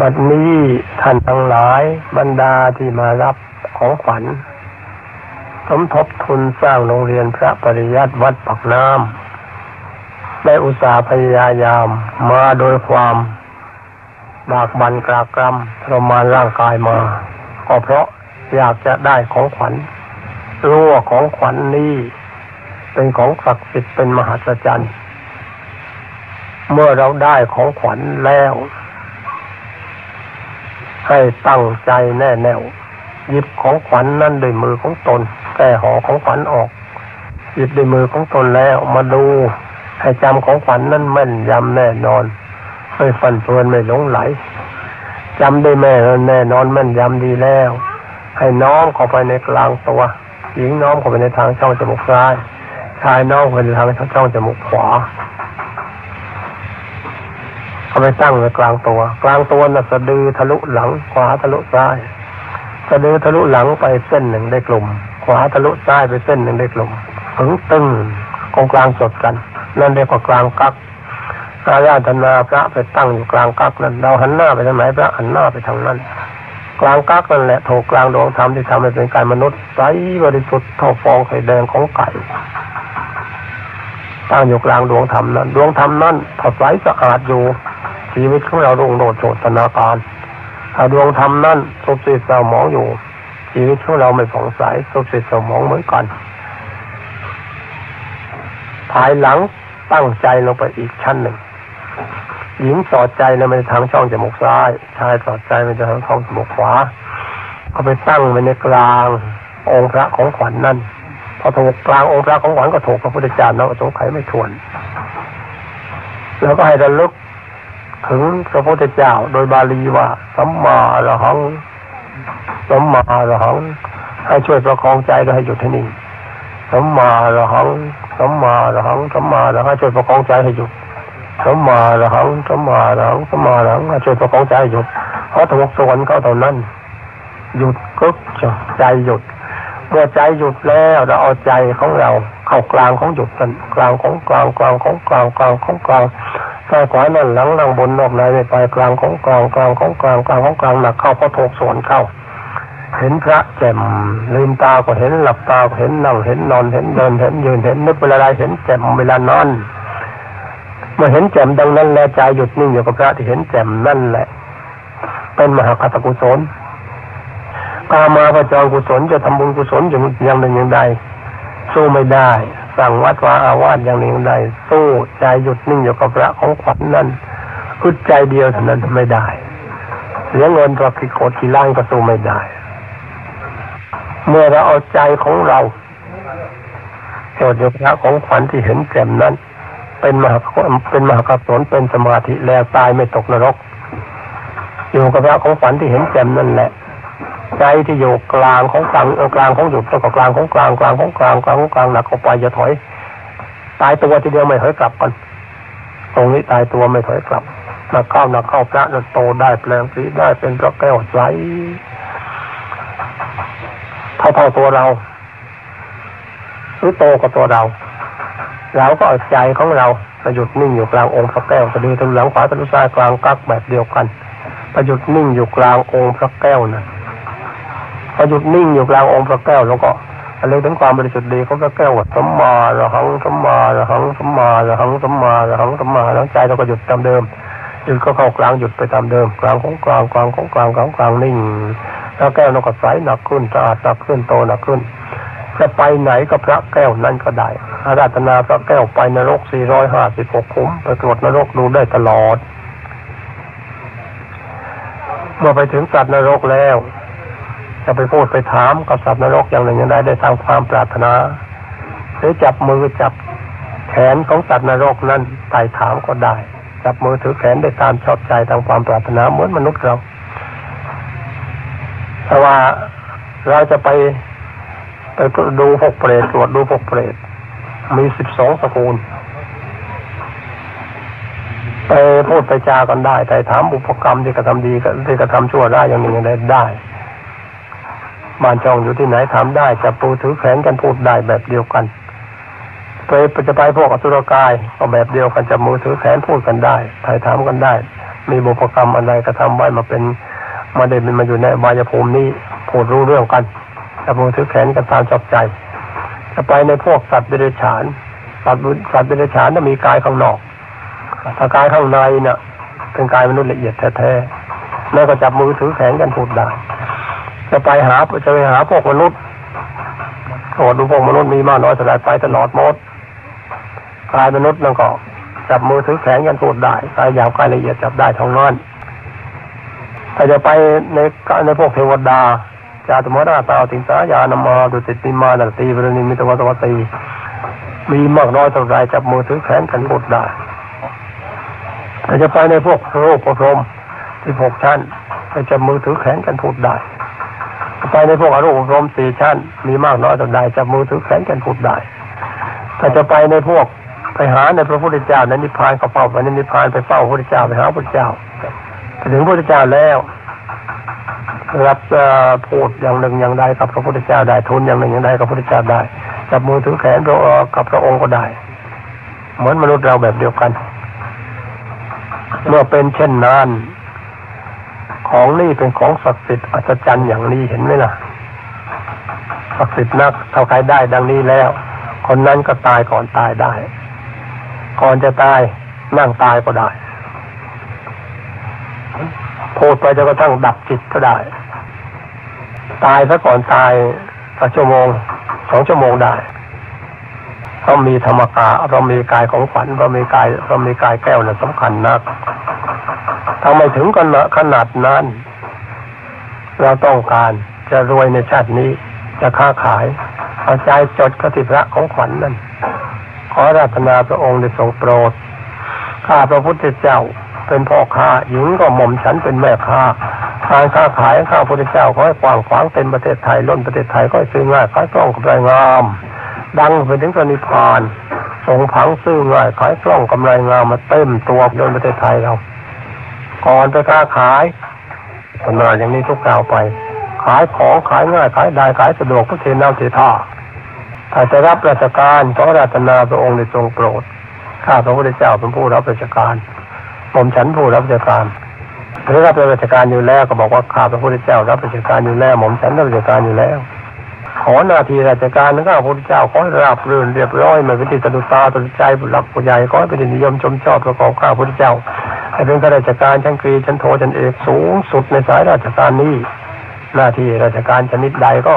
บัดนี้ท่านทั้งหลายบรรดาที่มารับของขวัญสมทบทุนสร้างโรงเรียนพระปริยัติวัดปักน้ำได้อุตสาห์พยายามมาโดยความบากบันกรากรำทรมานร่างกายมา ก็เพราะอยากจะได้ของขวัญรู้ว่าของขวัญนี้เป็นของศักดิ์สิทธิ์เป็นมหัศจรรย์ เมื่อเราได้ของขวัญแล้ว ให้ตั้งใจแน่แน่วหยิบของขวัญนนั่นด้วยมือของตน แก้ห่อของขวัญออก หยิบด้วยมือของตนแล้วมาดู ให้จำของขวัญนนั้นแม่นยำแน่นอนไม่ฟันเฟือนไม่หลงไหลจำได้แม่นแน่นอนแม่นยำดีแล้ว ให้น้อมเข้าไปในกลางตัวหญิงน้อมเข้าไปในทางช่องจมูกซ้ายชายน้อมเข้าไปในทางช่องจมูกขวา เอาไปตั้งไว้กลางตัว กลางตัวน่ะสะดือทะลุหลัง ขวาทะลุซ้ายสะดือทะลุหลังไปเส้นหนึ่งได้กลุ่ม ขวาทะลุซ้ายไปเส้นหนึ่งได้กลุ่มถึงตึงกองกลางจดกัน นั่นเรียกว่ากลางกักอาญาธนาพระไปตั้งอยู่กลางกักนั้นเราหันหน้าไปทางไหนพระหันหน้าไปทางนั้น กลางกักนั่นแหละโถกลางดวงธรรมที่ทำให้เป็นกายมนุษย์ใสบริสุทธิ์เท่าฟองไข่แดงของไก่ตั้งอยู่กลางดวงธรรมนั้น ดวงธรรมนั้นถ้าใสสะอาดอยู่ ชีวิตของเรารุ่งโรจน์โชตนาการถ้าดวงธรรมนั้นสุบสิดเศร้าหมองอยู่ ชีวิตของเราไม่ผ่องใสสุบสิดเศร้าหมองเหมือนกันภายหลังตั้งใจลงไปอีกชั้นหนึ่งหญิงสอดใจในมันทางช่องจมูกซ้าย ชายสอดใจมันจะทางช่องจมูกขวาเอาไปตั้งไว้ในกลางองค์พระของขวัญนนั่น พอถูกกลางองค์พระของขวัญก็ถูกพระพุทธเจ้าเนาะสงไขไม่ทวน แล้วก็ให้ระลึก ถึงพระพุทธเจ้าโดยบาลีว่า สัมมาอรหังสัมมาอรหังให้ช่วยประคองใจก็ให้หยุดให้นิ่งสัมมาอรหังสัมมาอรหังสัมมาอรหังให้ช่วยประคองใจให้หยุดสัมมาอรหังสัมมาอรหังสัมมาอรหังให้ช่วยประคองใจให้หยุดเพราะถูกสวนเข้าเท่านั้น หยุดกึกใจหยุดเมื่อใจหยุดแล้วเราเอาใจของเรา เข้ากลางของหยุดกันกลางของกลางกลางของกลางกลางของกลาง ซ้ายขวานั่นหลังนั่งบนนอกในไม่ไปกลางของกลางกลางของกลางกลางของกลางหนักเข้าพระถูกสวนเข้า เห็นพระแจ่มลืมตาก็เห็นหลับตาก็เห็นนั่งเห็นนอนเห็นเดินเห็นยืนเห็นนึกเวลาใดเห็นแจ่มเวลานอนเมื่อเห็นแจ่มดังนั้นแล้วใจหยุดนิ่งอยู่กับพระที่เห็นแจ่มนั่นแหละ เป็นมหากตกุศลกามาประจรกุศลจะทำบุญกุศลอย่างอย่างหนึ่งอย่างใดสู้ไม่ได้ สั่งวัดวาอาวาสอย่างหนึ่งใดสู้ใจหยุดนิ่งอยู่กับพระของขวัญนั้นคือใจเดียวเท่านั้นไม่ได้เสียเงินตัวกี่โคตรกี่ล้านก็สู้ไม่ได้ เมื่อเราเอาใจของเราโจทย์อยู่พระของขวัญที่เห็นแจ่มนั้น เป็นมหาเป็นมหากศลเป็นสมาธิแล้วตายไม่ตกนรก อยู่กับพระของขวัญที่เห็นแจ่มนั่นแหละ ใจที่อยู่กลางของกลางกลางของหยุดแล้วก็กลางของกลางกลางของกลางกลางของกลางหนักเข้าไปจะถอย ตายตัวทีเดียวไม่ถอยกลับกันตรงนี้ตายตัวไม่ถอยกลับหนักเข้าหนักเข้าพระจะโตได้แปลงสีได้เป็นพระแก้วใสเท่าเท่าตัวเราหรือโตกว่าตัวเรา เราก็เอาใจของเราประหยุดนิ่งอยู่กลางองค์พระแก้วสะดือทะลุหลังขวาทะลุซ้ายกลางกักแบบเดียวกัน ประหยุดนิ่งอยู่กลางองค์พระแก้วนะ พอหยุดนิ่งอยู่กลางองค์พระแก้วแล้วก็เรื่องถึงความบริสุทธิ์ดีของพระแก้วว่าสัมมาระหังสัมมาระหังสัมมาระหังสัมมาระหังสัมมาแล้วใจเราก็หยุดตามเดิมหยุดก็เข้ากลางหยุดไปตามเดิมกลางของกลางกลางของกลางกลางกลางนิ่งแล้วแก้วเราก็ใสหนักขึ้นสะอาดหนักขึ้นโตหนักขึ้นจะไปไหนก็พระแก้วนั่นก็ได้อาราธนาพระแก้วไปนรก 456ขุมไปตรวจนรกดูได้ตลอด เมื่อไปถึงสัตว์นรกแล้ว จะไปพูดไปถามกับสัตว์นรกอย่างหนึ่งอย่างใดได้ตามความปรารถนา หรือจับมือจับแขนของสัตว์นรกนั้นไต่ถามก็ได้ จับมือถือแขนได้ตามชอบใจตามความปรารถนาเหมือนมนุษย์เราแต่ว่าเราจะไปไปดูพวกเปรตตรวจดูพวกเปรตมีสิบสองสกุลไปพูดไปจากันได้แต่ถามบุพกรรมที่กระทำดีที่กระทำชั่วได้อย่างหนึ่งอย่างใดได้ บ้านช่องอยู่ที่ไหนถามได้จะปูถือแขนกันพูดได้แบบเดียวกันไปจะไปพวกอสุรกายก็แบบเดียวกันจะมือถือแขนพูดกันได้ถ่ายถามกันได้ มีบุพกรรมอะไรกระทำไว้มาเป็นมาได้เป็นมาอยู่ในอบายภูมินี้พูดรู้เรื่องกันจะมือถือแขนกันตามชอบใจ จะไปในพวกสัตว์เดรัจฉานสัตว์สัตว์เดรัจฉานจะมีกายข้างนอกถ้ากายข้างในเนี่ยเป็นกายมนุษย์ละเอียดแท้ๆแล้วก็จับมือถือแขนกันพูดได้ จะไปหาจะไปหาพวกมนุษย์โอ้ดูพวกมนุษย์มีมากน้อยสลายไปตลอดหมดกายมนุษย์นั่นก็จับมือถือแขนกันพูดได้กายหยาบกายละเอียดจับได้ท้องนั้นถ้าจะไปในในพวกเทวดาจาตุมราตาติงสายานมาดุติติมานตีบรณิมิตวตวตีมีมากน้อยเท่าไรจับมือถือแขนกันพูดได้ถ้าจะไปในพวกโรคพรมที่หกชั้นก็จับมือถือแขนกันพูดได้ ไปในพวกอรูปพรมสี่ชั้น มีมากน้อยเท่าใดจับมือถือแขนกันพูดได้ถ้าจะไปในพวกไปหาในพระพุทธเจ้าในนิพพานก็เฝ้าไปในนิพพานไปเฝ้าพระพุทธเจ้าไปหาพระพุทธเจ้าไปถึงพระพุทธเจ้าแล้วรับพูดอย่างหนึ่งอย่างใดกับพระพุทธเจ้าได้ทุนอย่างหนึ่งอย่างใดกับพระพุทธเจ้าได้จับมือถือแขนกับพระองค์ก็ได้ เหมือนมนุษย์เราแบบเดียวกัน เมื่อเป็นเช่นนั้น ของนี่เป็นของศักดิ์สิทธิ์อัศจรรย์อย่างนี้เห็นไหมล่ะศักดิ์สิทธิ์นักเท่าใครได้ดังนี้แล้ว คนนั้นก็ตายก่อนตายได้ ก่อนจะตายนั่งตายก็ได้พูดไปจนกระทั่งดับจิตก็ได้ ตายซะก่อนตายสักชั่วโมงสองชั่วโมงได้เรามีธรรมกาเรามีกายของขวัญเรามีกายเรามีกายแก้วน่ะสำคัญนัก ทำไมถึงกันขนาดนั้น เราต้องการจะรวยในชาตินี้ จะค้าขายเอาใจจดกติพระของขวัญนนั่น ขอราธนาพระองค์ได้ทรงโปรด ข้าพระพุทธเจ้าเป็นพ่อค้าหญิงก็หม่อมฉันเป็นแม่ค้าการค้าขายข้าพระพุทธเจ้าขอให้กว้างขวางเต็มประเทศไทยล้นประเทศไทยก็ให้ซื้อง่ายขายคล่องกำไรงาม ดังไปถึงพระนิพานส่งผังซื้อง่ายขายคล่องกำไรงามมาเต็มตัวล้นประเทศไทยเรา ก่อนไปค้าขายผลงานอย่างนี้ทุกกล่าวไป ขายของขายง่ายขายได้ขายสะดวกพุทเทนาเทท่าถ้าจะรับราชการขอราตนาพระองค์ได้ทรงโปรดข้าพระพุทธเจ้าเป็นผู้รับราชการผมฉันผู้รับราชการหรือรับราชการอยู่แล้วก็บอกว่าข้าพระพุทธเจ้ารับราชการอยู่แล้วผมฉันรับราชการอยู่แล้ว ขอหน้าที่ราชการนะข้าพระพุทธเจ้าขอราบรื่นเรียบร้อยม่เป็นที่สะดุดตาสะดุดใจหลักผู้ใหญ่ขอให้เป็นที่นิยมชมชอบประกอบข้าพระพุทธเจ้า ให้เป็นข้าราชการชั้นกรีชั้นโทชั้นเอกสูงสุดในสายราชการนี้ หน้าที่ราชการชนิดใดก็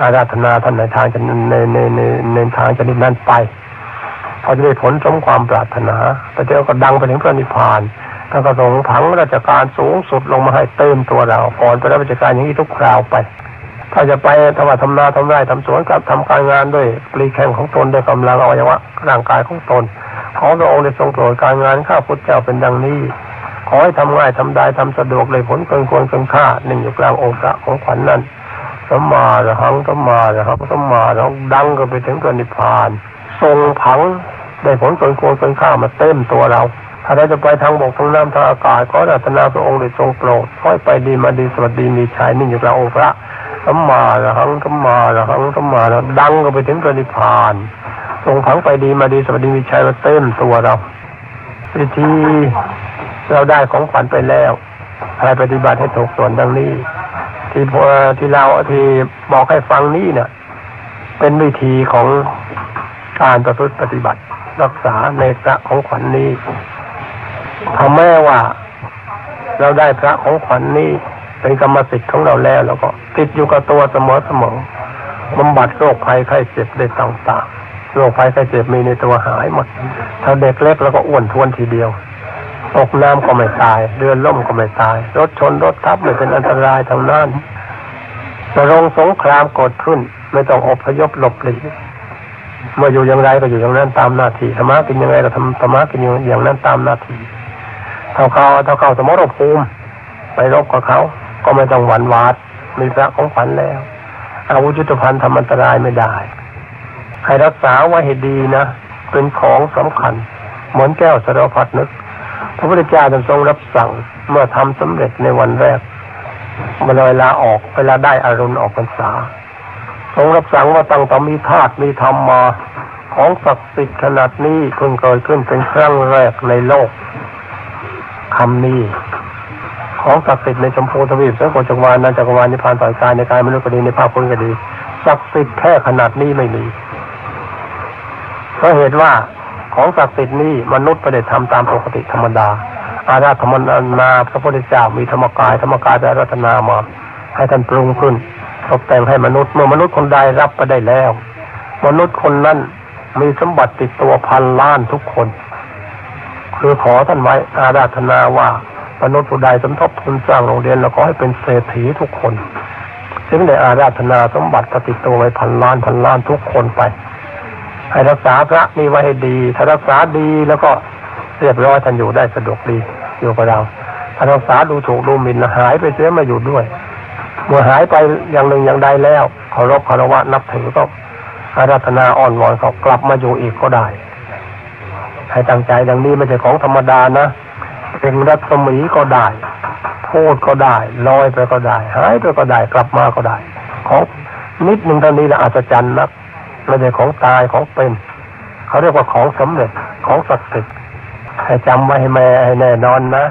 อาราธนาท่านในทางชนิดในในในในทางชนิดนั้นไปเขาจะได้ผลสมความปรารถนาแต่เดี๋ยวก็ดังไปถึงพระนิพพานท่านก็ส่งผังราชการสูงสุดลงมาให้เติมตัวเราก่อนไปรับราชการอย่างนี้ทุกคราวไป ถ้าจะไปทำว่าทำนาทำไร่ทำสวนกับทำการงานด้วยปลีแข่งของตนด้วยกำลังอวัยวะร่างกายของตนขอพระองค์ได้ทรงโปรดการงานข้าพุทธเจ้าเป็นดังนี้ ขอให้ทำง่ายทำได้ทำสะดวกเลยผลเกินควรเกินค่าหนึ่งอยู่กลางองค์พระของขวัญนนั้นสมมาระหังสมมาระหังสมมาระหังดังก็ไปถึงพระนิพพาน ทรงผังได้ผลเกินควรเกินค่ามาเต็มตัวเราถ้าเราจะไปทางบกทางน้ำทางอากาศขอรัตนาพระองค์ได้ทรงโปรดขอให้ไปดีมาดีสวัสดีมีชัยนิ่งอยู่กลางองค์พระ สัมมาระหังสัมมาระหังสัมมาระดังก็ไปถึงพระนิพพานทรงผังไปดีมาดีสวัสดีมีชัยมาเต็มตัวเราวิธีเราได้ของขวัญไปแล้วให้ปฏิบัติให้ถูกส่วนดังนี้ ที่พอที่เราที่บอกให้ฟังนี้เนี่ยเป็นวิธีของการประพฤติปฏิบัติ รักษาในพระของขวัญนนี้ถ้าแม้ว่า เราได้พระของขวัญนนี้ เป็นกรรมสิทธิ์ของเราแล้วแล้วก็ ติดอยู่กับตัวเสมอเสมอบำบัดโรคภัยไข้เจ็บได้ต่างๆโรคภัยไข้เจ็บมีในตัวหายหมดถ้าเด็กเล็กแล้วก็อ้วนท้วนทีเดียวตกน้ำก็ไม่ตาย เรือล่มก็ไม่ตาย รถชนรถทับไม่เป็นอันตรายทางนั้นจะลงสงครามกดขึ้น ไม่ต้องอพยพหลบหลีกเมื่ออยู่อย่างไรก็อยู่อย่างนั้นตามหน้าที่ธรรมะกินยังไงก็ทำธรรมะกินอย่างนั้นตามหน้าที่เท่าเขาเท่าเขาสมรภูมิไปรบกับเขา ก็ไม่ต้องหวั่นหวาดมีพระของขวัญแล้ว อาวุธยุทธภัณฑ์ทำอันตรายไม่ได้ใครรักษาไว้ให้ดีนะ เป็นของสำคัญ เหมือนแก้วสารพัดนึก พระพุทธเจ้าทรงรับสั่งเมื่อทำสำเร็จในวันแรกเมื่อเวลาออกเวลาได้อารมณ์ออกพรรษาทรงรับสั่งว่าตั้งแต่มีธาตุมีธรรมมาของศักดิ์สิทธิ์ขนาดนี้เพิ่งเกิดขึ้นเป็นครั้งแรกในโลกคำนี้ ของศักดิ์สิทธิ์ในชมพูทวีปสังโฆจักรวาลนันจักรวาลนิพพานต่อยกายในกายมนุษย์ก็ดีในภาพพ้นก็ดีศักดิ์สิทธิ์แค่ขนาดนี้ไม่มีเพราะเหตุว่าของศักดิ์สิทธิ์นี้มนุษย์ไม่ได้ทำตามปกติธรรมดา อาราธรรมนาพระพุทธเจ้ามีธรรมกายธรรมกายแต่รัตนามา ให้ท่านปรุงขึ้นตกแต่งให้มนุษย์เมื่อมนุษย์คนใดรับไปได้แล้ว มนุษย์คนนั้นมีสมบัติติดตัวพันล้านทุกคน คือขอท่านไว้อาราธนาว่า มนุษย์ผู้ใดสมทบทุนสร้างโรงเรียนแล้วขอให้เป็นเศรษฐีทุกคนจึงได้อาราธนาสมบัติติดตัวไว้พันล้านพันล้านทุกคนไป ให้รักษาพระนี่ไว้ให้ดี ถ้ารักษาดีแล้วก็เรียบร้อยท่านอยู่ได้สะดวกดีอยู่กับเราถ้ารักษาดูถูกดูหมิ่นหายไปเสียมาอยู่ด้วย เมื่อหายไปอย่างหนึ่งอย่างใดแล้วเคารพคารวะนับถือก็อาราธนาอ่อนวอนเขากลับมาอยู่อีกก็ได้ ให้ตั้งใจอย่างนี้ไม่ใช่ของธรรมดานะ เป็นรัศมีก็ได้ พูดก็ได้ลอยไปก็ได้ หายไปก็ได้ กลับมาก็ได้ ของนิดหนึ่งเท่านี้แหละอัศจรรย์นักไม่ใช่ของตายของเป็น เขาเรียกว่าของสำเร็จของศักดิ์สิทธิ์ให้จำไว้ให้แม่ให้แน่นอนนะ